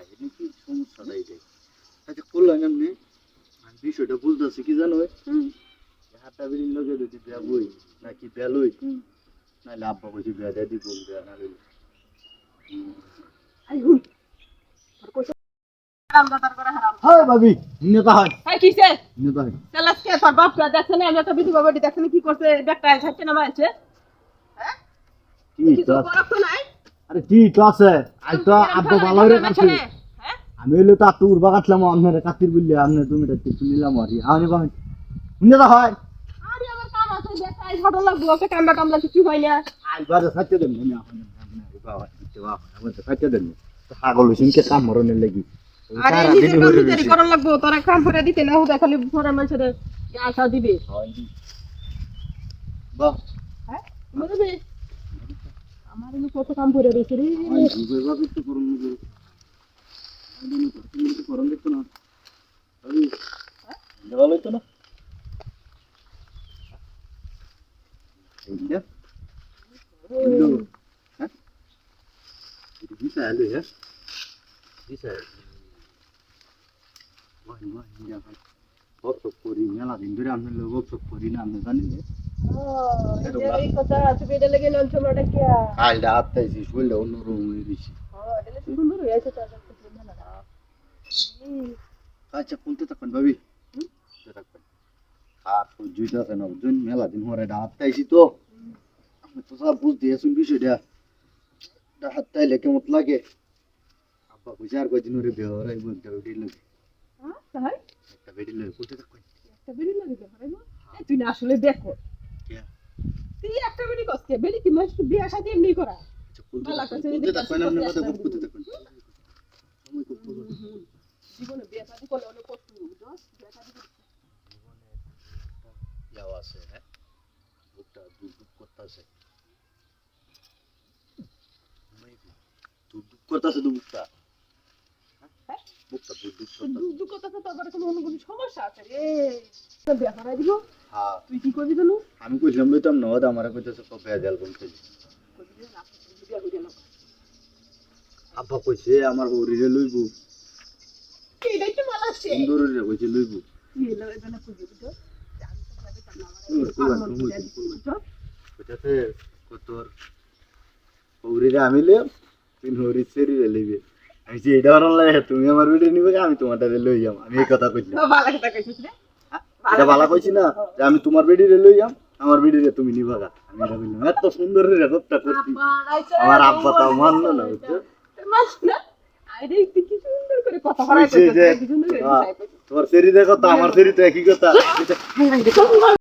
ভাই এটা কি সমস্যাটা এটাই আচ্ছা করলাম এমনি। আমি বিষয়টা বুঝতেছি কি জানো? হাতটা বেরিয়ে লগে যদি বিয়া নাকি বিয়া লই? হুম। নাহলে আব্বা কইছি বিয়া দিয়ে দিব বিয়া না লইলে। হয় ভাবি নিয়তা হয়। এই কিসে? নিয়তা হয়। তাহলে কে? তো করছে? ব্যাগটা থাকছে না মারছে হ্যাঁ কি কিছু করার তো? নাই? আরে কি তো আছে আই তো আব্বা ভালো রে কাছে হ্যাঁ? আমি হইলে তো আত্ম উড়বা কাটলাম আপনার কাতির বললে আপনার তুমি একটু নিলাম আর আমি হয়। হয় না। বাবা বাবা তো সাথে পাগল হইছেন কে কাম লাগি। কাম নিজেরই করার লাগবো তোরা কাম করে দিতে না হুদা খালি ঘরের মানুষের আশা দিবে। বাহ। হ্যাঁ আমার কত কাম করে রয়েছে রে। হ্যাঁ? হ্যাঁ? মেলা দিন ধরে আমি লোক বকসব করি না আপনি জানেন লেগে আচ্ছা কোনতে থাকবেন ভাবি? থাকবেন? আর সহ্যই থাকে না বুঝছেন মেলা দিন পরে এটা আত্মাইছি তো। আমি তো সব বুঝতে আসুন বিষয়টা। এটা হাতটাইলে কেমন লাগে? আব্বা কইছে আর কয়দিন ওরে বেহর আইব একটা বেরি লাগে। এই তুই? আসলে দেখো তুই একটা বেরি কষ্ট বেরি কি মাস বিয়া শাদী এমনি করা? আচ্ছা ভালো থাকবেন লাগছে, কোনতে থাকবেন কথা আসতে কোনতে থাকবেন সময় খুব কম। জীবনে বিয়া শাদী করলে অনেক কষ্ট বুঝছ বিয়া শাদী করতে ইয়াও আছে হ্যাঁ? বুকটা দুধ দুধ করতেছে। দুধ দুধ করতেছে তো বুকটা। হ্যাঁ? বুকটা দুধ দুধ করতেছে। দুঃখ দুঃখ কথা তোর কোনো সমস্যা আছে রে? বিয়া করাই দিব? হ্যাঁ। তুই কি করবি আমি কইলাম লইতাম না ওটা আমার কইতেছে দেয়াল বলতে আব্বা কইছে আমার হরিরে লইব। তো মাল আছে সুন্দরীরে কইছে লইব। তোর হরিরে আমি লিয়াম তুই লইবে। আমি যে এটা ভালো লাগে তুমি আমার ভিডিও নিবে আমি তোমারটা লই যাম আমি এই কথা কইলাম ভালো কথা কইছিস রে। এটা বালা কইছি না যে আমি তোমার বেডিরে লই যাম আমার বেডিরে তুমি নিবা গা। আমি এটা বললাম এত সুন্দর রে রেকর্ডটা করছি। আমার আব্বা তাও মানল না বুঝছ? তোমার সেরি দেখো তো আমার সেরি তো একই কথা।